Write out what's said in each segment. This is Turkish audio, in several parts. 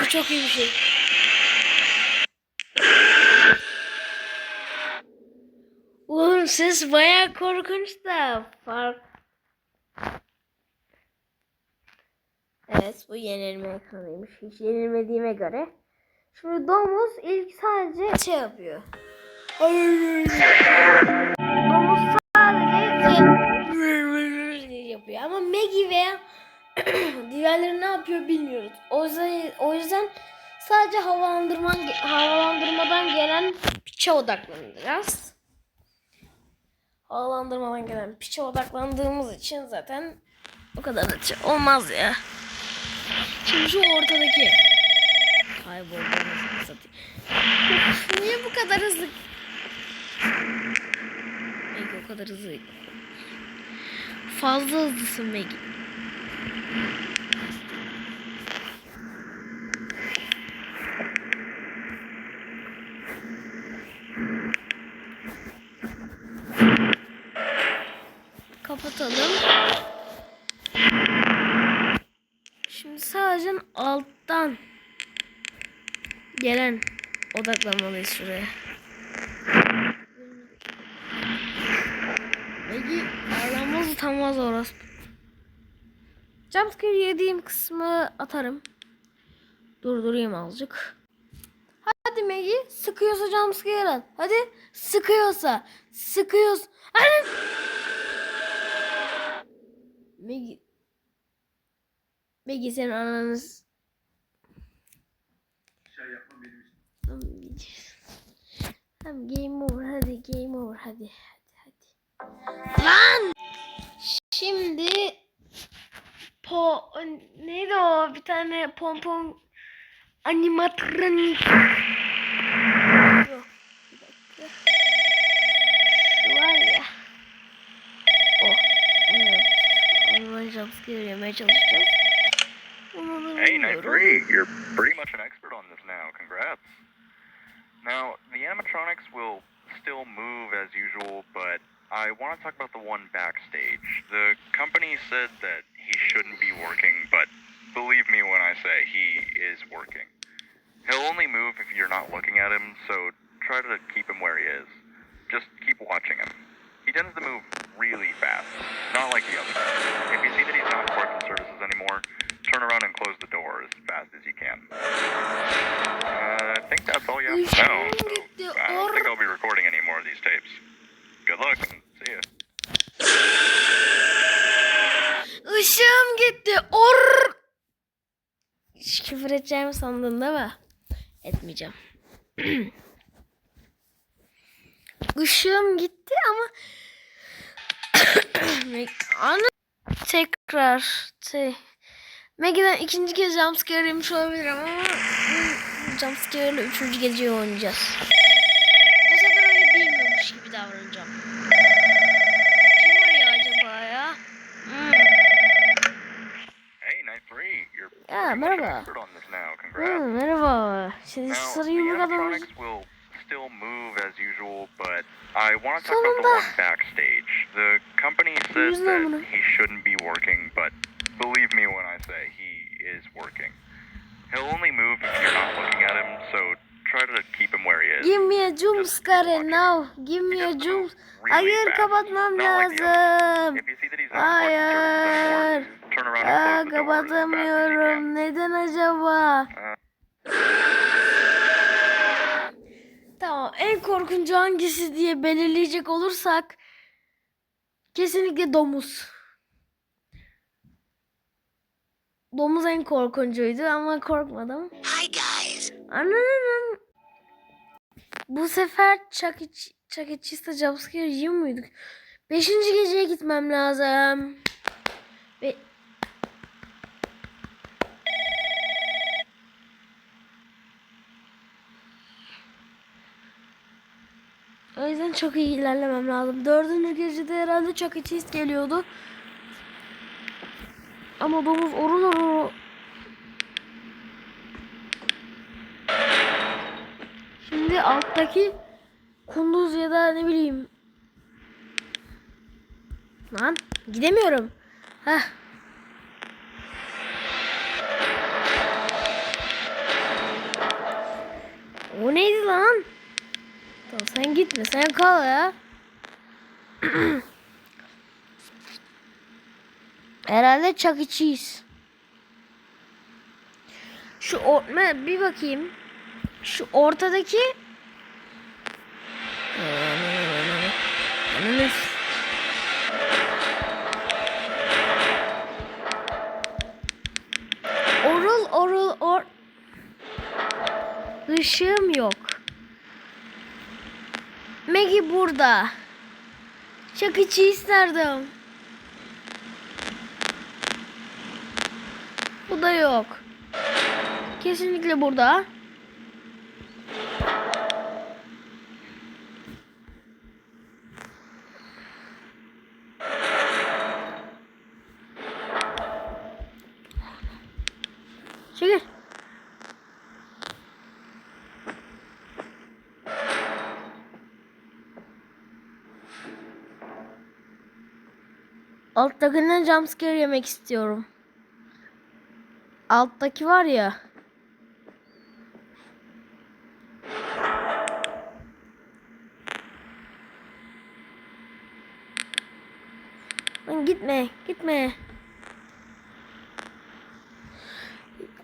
Bu çok iyi bir şey. Oğlum ses bayağı korkunç da fark. Evet bu yenilme ekranıymış. Hiç yenilmediğime göre. Şimdi domuz ilk sadece şey yapıyor. domuz sadece şey yapıyor ama Maggie veya diğerleri ne yapıyor bilmiyoruz. O yüzden, o yüzden sadece havalandırman havalandırmadan gelen piçe odaklanacağız. Havalandırmadan gelen piçe odaklandığımız için zaten o kadar da şey olmaz ya. Şimdi şu ortadaki kayboldu. Niye bu kadar hızlı? Maggie o kadar hızlı. Fazla hızlısın Maggie. Kapatalım. Şimdi sadece alttan gelen odaklanmalıyız şuraya. Peki ağlanmaz utanmaz orası. Jumpscare yediğim kısmı atarım. Durdurayım azıcık. Hadi Maggie sıkıyorsa jumpscare at. Hadi sıkıyorsa. Sıkıyorsa. Hadi. Maggie. Maggie senin ananız. Tamam gideceğiz. Tamam game over hadi game over hadi hadi hadi. Lan! Şimdi po animatronik. Hey, night three. You're pretty much an expert on this now. Congrats. Now, the animatronics will still move as usual, but I want to talk about the one backstage. The company said that shouldn't be working, but believe me when I say he is working. He'll only move if you're not looking at him, so try to keep him where he is. Just keep watching him. He tends to move really fast, not like the others. If you see that he's not working services anymore, turn around and close the door as fast as you can. Uh, I think that's all you have to know. So I don't think I'll be recording any more of these tapes. Good luck and see ya. Gitti. Or. Hiç küfür edeceğimi sandın değil mi? Etmeyeceğim. Işığım gitti ama Anı tekrar şey Maggie'den ikinci kez jumpscare yemiş olabilirim ama jumpscare ile üçüncü geceyi oynayacağız. Three. You're Yeah, pretty much an merhaba. expert on this now. Hmm, merhaba. Şimdi Now, the sarıyı bu kadar animatronics will still move as usual, but I want to talk about the one backstage. The company says that he shouldn't be working, but believe me when I say he is working. He'll only move if you're not looking at him, so try to keep him where he is. Give me a jump scare now. Give me a jump. Hayır kapatmam lazım. Hayır. Aa, kapatamıyorum. Neden acaba? Tamam en korkuncu hangisi diye belirleyecek olursak kesinlikle domuz. Domuz en korkuncuydu ama korkmadım. Hi guys. Ananın. Bu sefer Chuck E. E. Jumpscare yiyor muyduk? Beşinci geceye gitmem lazım. Ve... O yüzden çok iyi ilerlemem lazım. Dördüncü gecede herhalde Chuck E. Geliyordu. Ama domuz orul orul Şimdi alttaki kunduz ya da ne bileyim. Lan gidemiyorum. Heh. O neydi lan? Tamam sen gitme sen kal ya. Herhalde Chuck E. Cheese. Şu or me- bir bakayım. Şu ortadaki Orul orul or Işığım yok. Maggie burada. Çakıcı isterdim. Bu da yok. Kesinlikle burada. Alttakinden jumpscare yemek istiyorum. Alttaki var ya. Lan gitme, gitme.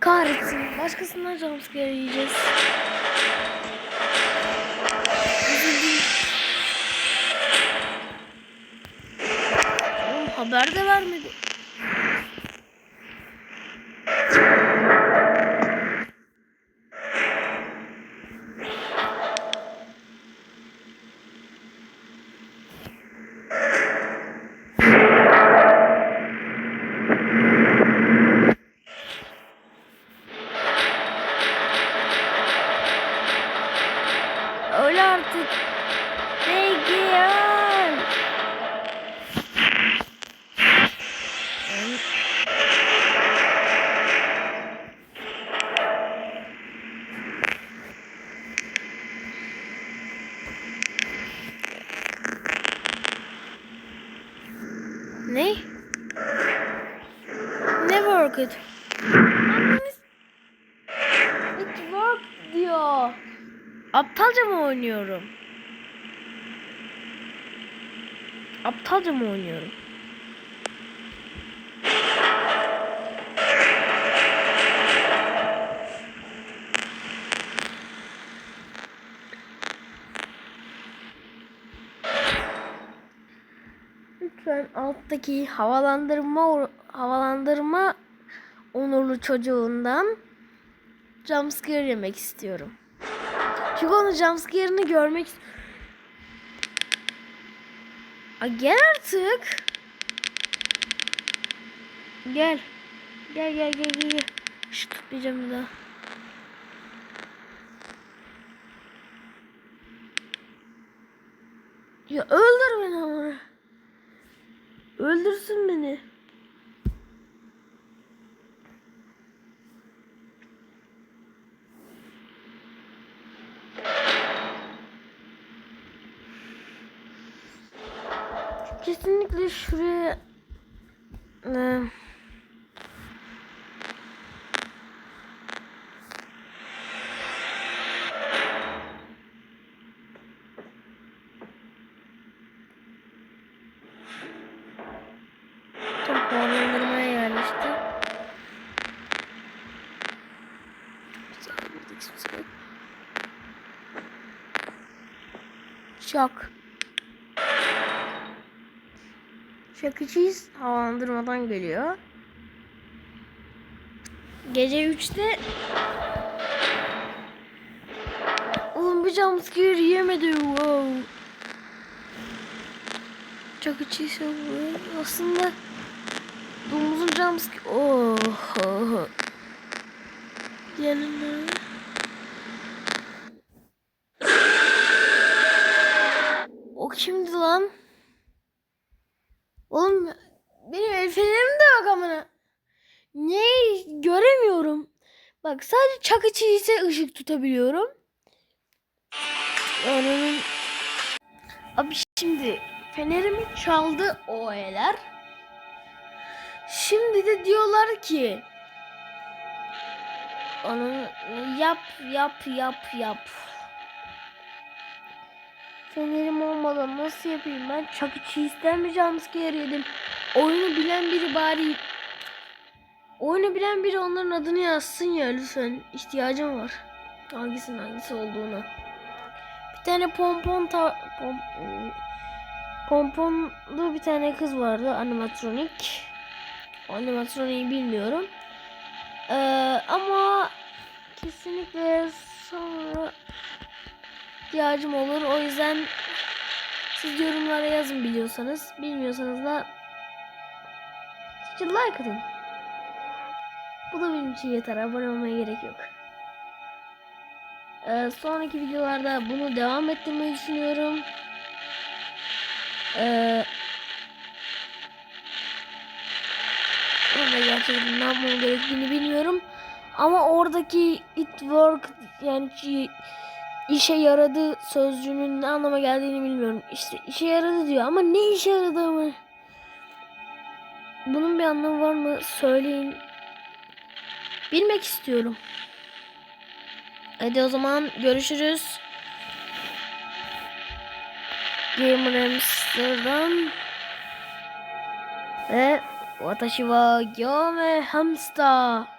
Kahretsin. Başkasından jumpscare yiyeceğiz. Haber de vermedi. Öyle artık. Peki öl. Ne? Ne work it? It work diyor. Aptalca mı oynuyorum? Aptalca mı oynuyorum? Lütfen alttaki havalandırma havalandırma onurlu çocuğundan jumpscare yemek istiyorum. Çünkü onun jumpscare'ını görmek Aa, gel artık. Gel. Gel gel gel gel. Şu tutmayacağım daha. Ya öldür beni ama. Öldürsün beni. Kesinlikle şuraya Ee, Tam Şakıcıyız havalandırmadan geliyor. Gece 3'te Oğlum bir jumpscare yemedi. Wow. Şakıcıysa bu. Aslında domuzun jumpscare. Oh. oh. Yanına. O kimdi lan? Oğlum benim fenerim de yok amına. Ne göremiyorum. Bak sadece çakıcı ise ışık tutabiliyorum. Onun Abi şimdi fenerimi çaldı o eler. Şimdi de diyorlar ki onu yap yap yap yap. Fenerim olmadan nasıl yapayım ben? Chuck E. Cheese'den mi jumpscare? Oyunu bilen biri bari... Oyunu bilen biri onların adını yazsın ya lütfen. İhtiyacım var. Hangisinin hangisi olduğunu. Bir tane pompon ta... Pom... Pomponlu bir tane kız vardı animatronik. Animatroniği bilmiyorum. Ee, ama kesinlikle sonra ihtiyacım olur. O yüzden siz yorumlara yazın biliyorsanız. Bilmiyorsanız da sadece like atın. Bu da benim için yeter. Abone olmaya gerek yok. Ee, sonraki videolarda bunu devam ettirmeyi düşünüyorum. Ee, Orada gerçekten ne yapmam gerektiğini bilmiyorum. Ama oradaki it work yani işe yaradı sözcüğünün ne anlama geldiğini bilmiyorum. İşte işe yaradı diyor ama ne işe yaradığını bunun bir anlamı var mı söyleyin. Bilmek istiyorum. Hadi o zaman görüşürüz. Gamer Hamster'dan ve Watashi wa Gyome Hamster